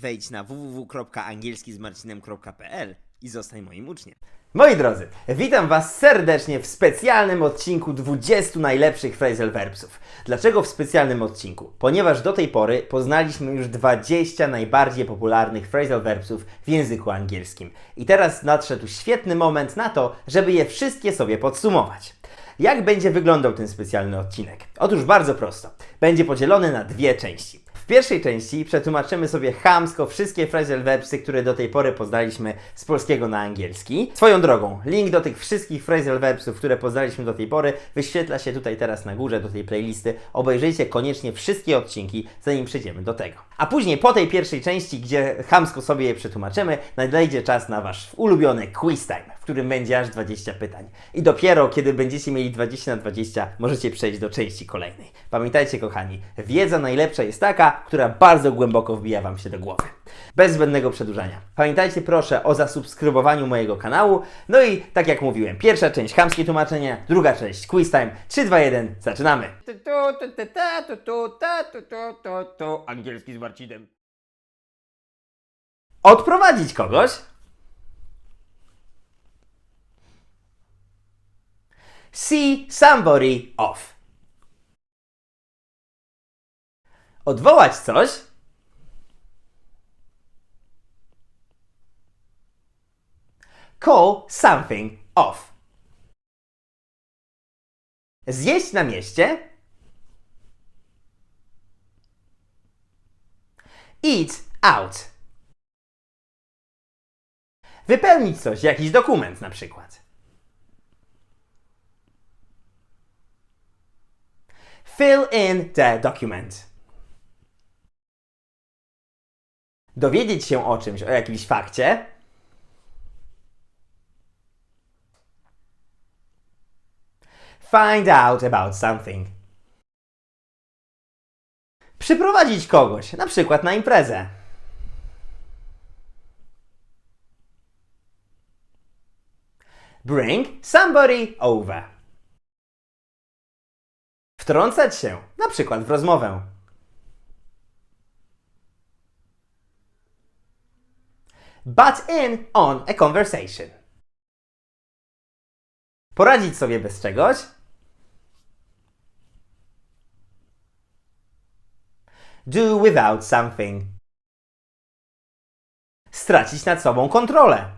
Wejdź na www.angielskizmarcinem.pl i zostań moim uczniem. Moi drodzy, witam Was serdecznie w specjalnym odcinku 20 najlepszych phrasal verbsów. Dlaczego w specjalnym odcinku? Ponieważ do tej pory poznaliśmy już 20 najbardziej popularnych phrasal verbsów w języku angielskim. I teraz nadszedł świetny moment na to, żeby je wszystkie sobie podsumować. Jak będzie wyglądał ten specjalny odcinek? Otóż bardzo prosto. Będzie podzielony na dwie części. Pierwszej części przetłumaczymy sobie chamsko wszystkie phrasal verbsy, które do tej pory poznaliśmy z polskiego na angielski. Swoją drogą, link do tych wszystkich phrasal verbsów, które poznaliśmy do tej pory, wyświetla się tutaj teraz na górze do tej playlisty. Obejrzyjcie koniecznie wszystkie odcinki, zanim przejdziemy do tego. A później po tej pierwszej części, gdzie chamsko sobie je przetłumaczymy, nadejdzie czas na Wasz ulubiony quiz time, w którym będzie aż 20 pytań. I dopiero kiedy będziecie mieli 20 na 20, możecie przejść do części kolejnej. Pamiętajcie, kochani, wiedza najlepsza jest taka, która bardzo głęboko wbija Wam się do głowy. Bez zbędnego przedłużania. Pamiętajcie proszę o zasubskrybowaniu mojego kanału. No i tak jak mówiłem, pierwsza część chamskie tłumaczenie, druga część quiz time. 3, 2, 1, zaczynamy! Tu, tu, tu, tu, ta, tu, tu, ta, tu, tu, tu, tu. Angielski z Marcinem. Odprowadzić kogoś? See somebody off. Odwołać coś? Call something off. Zjeść na mieście? Eat out. Wypełnić coś, jakiś dokument na przykład. Fill in the document. Dowiedzieć się o czymś, o jakimś fakcie. Find out about something. Przyprowadzić kogoś, na przykład na imprezę. Bring somebody over. Wtrącać się, na przykład w rozmowę. Butt in on a conversation. Poradzić sobie bez czegoś. Do without something. Stracić nad sobą kontrolę.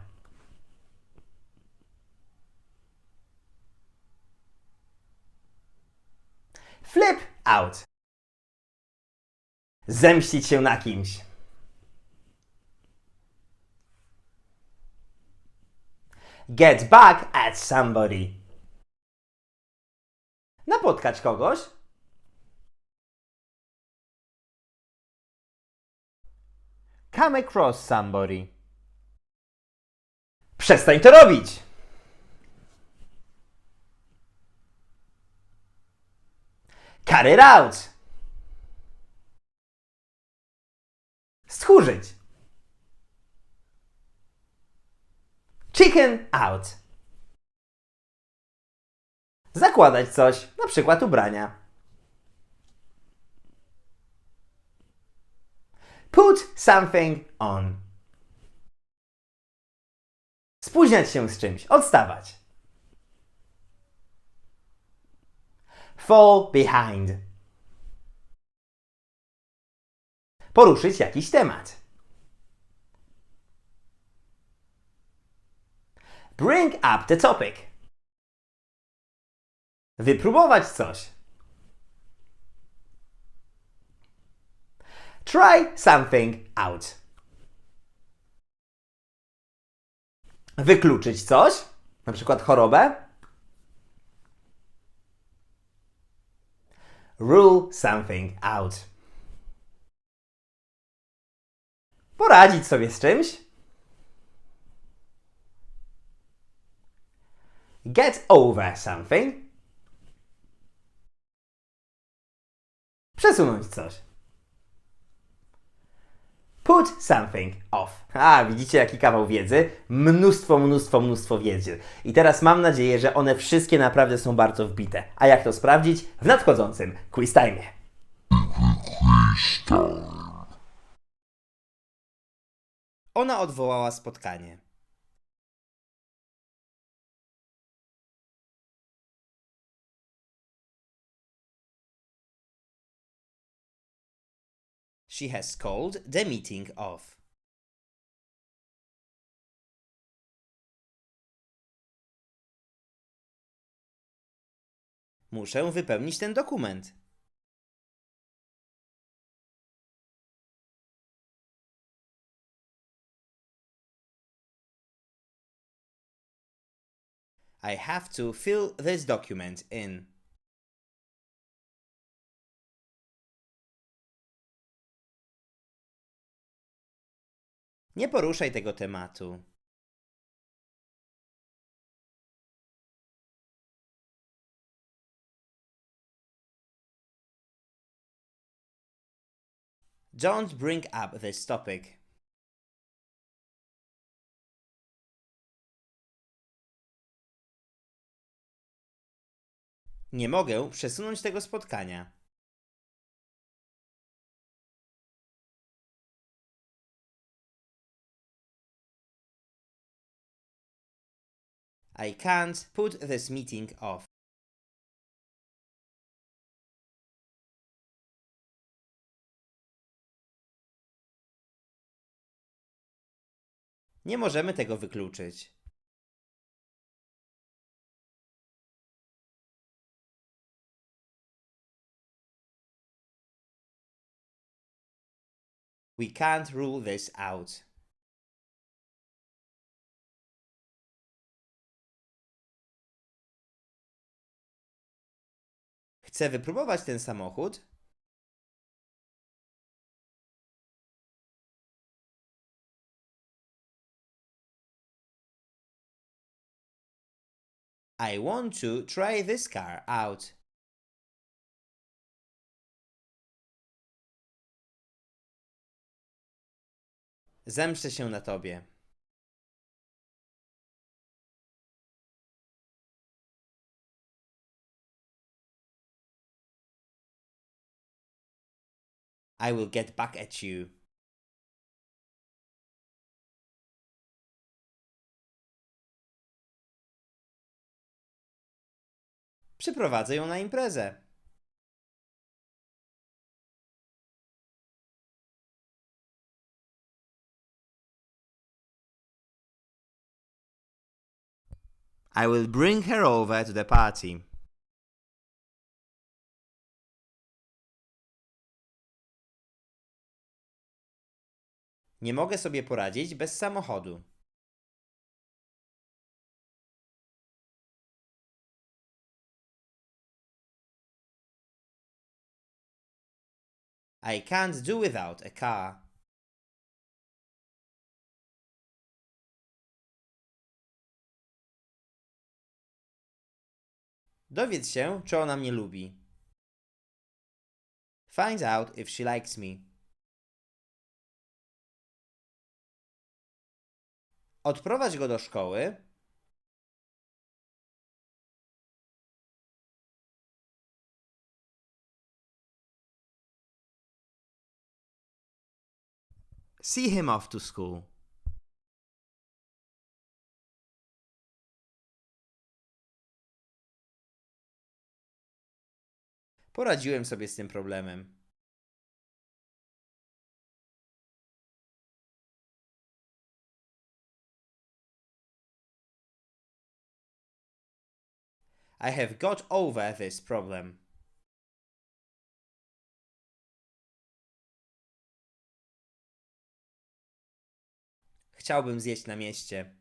Flip out. Zemścić się na kimś. Get back at somebody. Napotkać kogoś. Come across somebody. Przestań to robić. Cut it out. Stchórzyć. Chicken out. Zakładać coś, na przykład ubrania. Put something on. Spóźniać się z czymś, odstawać. Fall behind. Poruszyć jakiś temat. Bring up the topic. Wypróbować coś. Try something out. Wykluczyć coś, na przykład chorobę. Rule something out. Poradzić sobie z czymś. Get over something. Przesunąć coś. Put something off. A, widzicie jaki kawał wiedzy? Mnóstwo, mnóstwo, mnóstwo wiedzy. I teraz mam nadzieję, że one wszystkie naprawdę są bardzo wbite. A jak to sprawdzić? W nadchodzącym quiz time. Ona odwołała spotkanie. She has called the meeting off. Muszę wypełnić ten dokument. I have to fill this document in. Nie poruszaj tego tematu. Don't bring up this topic. Nie mogę przesunąć tego spotkania. I can't put this meeting off. Nie możemy tego wykluczyć. We can't rule this out. Chcę wypróbować ten samochód. I want to try this car out. Zemszczę się na tobie. I will get back at you. Przyprowadzę ją na imprezę. I will bring her over to the party. Nie mogę sobie poradzić bez samochodu. I can't do without a car. Dowiedz się, czy ona mnie lubi. Find out if she likes me. Odprowadź go do szkoły. See him off to school. Poradziłem sobie z tym problemem. I have got over this problem. Chciałbym zjeść na mieście.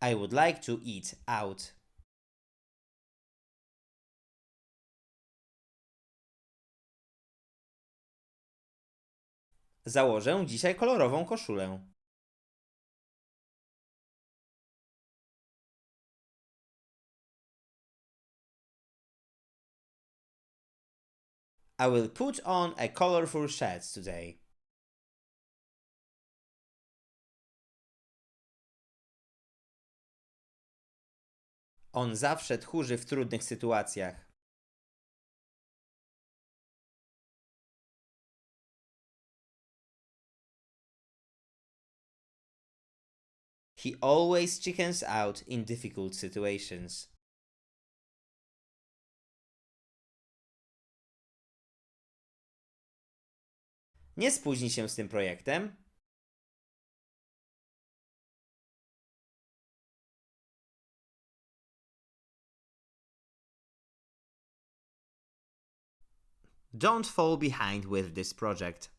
I would like to eat out. Założę dzisiaj kolorową koszulę. I will put on a colorful shirt today. On zawsze tchórzy w trudnych sytuacjach. He always chickens out in difficult situations. Nie spóźni się z tym projektem. Don't fall behind with this project.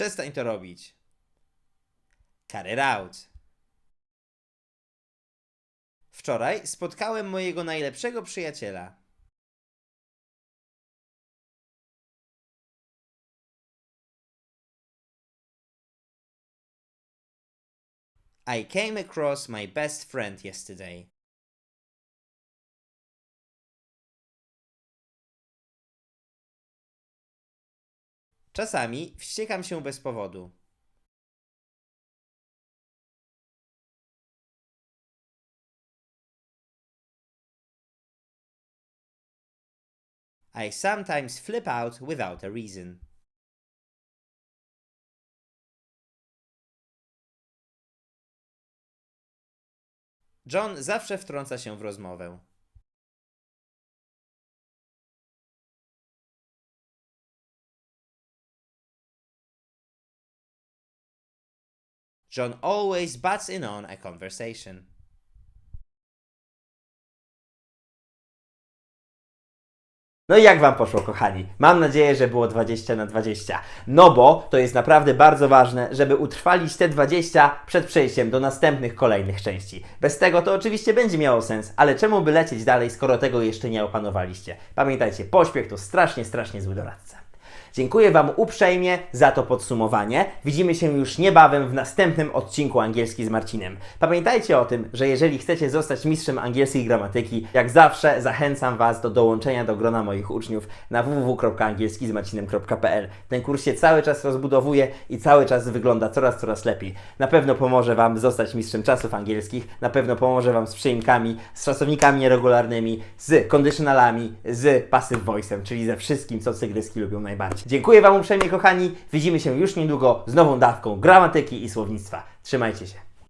Przestań to robić. Cut it out. Wczoraj spotkałem mojego najlepszego przyjaciela. I came across my best friend yesterday. Czasami wściekam się bez powodu. I sometimes flip out without a reason. John zawsze wtrąca się w rozmowę. John always butts in on a conversation. No i jak Wam poszło, kochani? Mam nadzieję, że było 20 na 20. No bo to jest naprawdę bardzo ważne, żeby utrwalić te 20 przed przejściem do następnych, kolejnych części. Bez tego to oczywiście będzie miało sens, ale czemu by lecieć dalej, skoro tego jeszcze nie opanowaliście? Pamiętajcie, pośpiech to strasznie, strasznie zły doradca. Dziękuję Wam uprzejmie za to podsumowanie. Widzimy się już niebawem w następnym odcinku Angielski z Marcinem. Pamiętajcie o tym, że jeżeli chcecie zostać mistrzem angielskiej gramatyki, jak zawsze zachęcam Was do dołączenia do grona moich uczniów na www.angielskizmarcinem.pl. Ten kurs się cały czas rozbudowuje i cały czas wygląda coraz, coraz lepiej. Na pewno pomoże Wam zostać mistrzem czasów angielskich, na pewno pomoże Wam z przyimkami, z czasownikami nieregularnymi, z conditionalami, z passive voice'em, czyli ze wszystkim, co cygryski lubią najbardziej. Dziękuję Wam uprzejmie, kochani. Widzimy się już niedługo z nową dawką gramatyki i słownictwa. Trzymajcie się.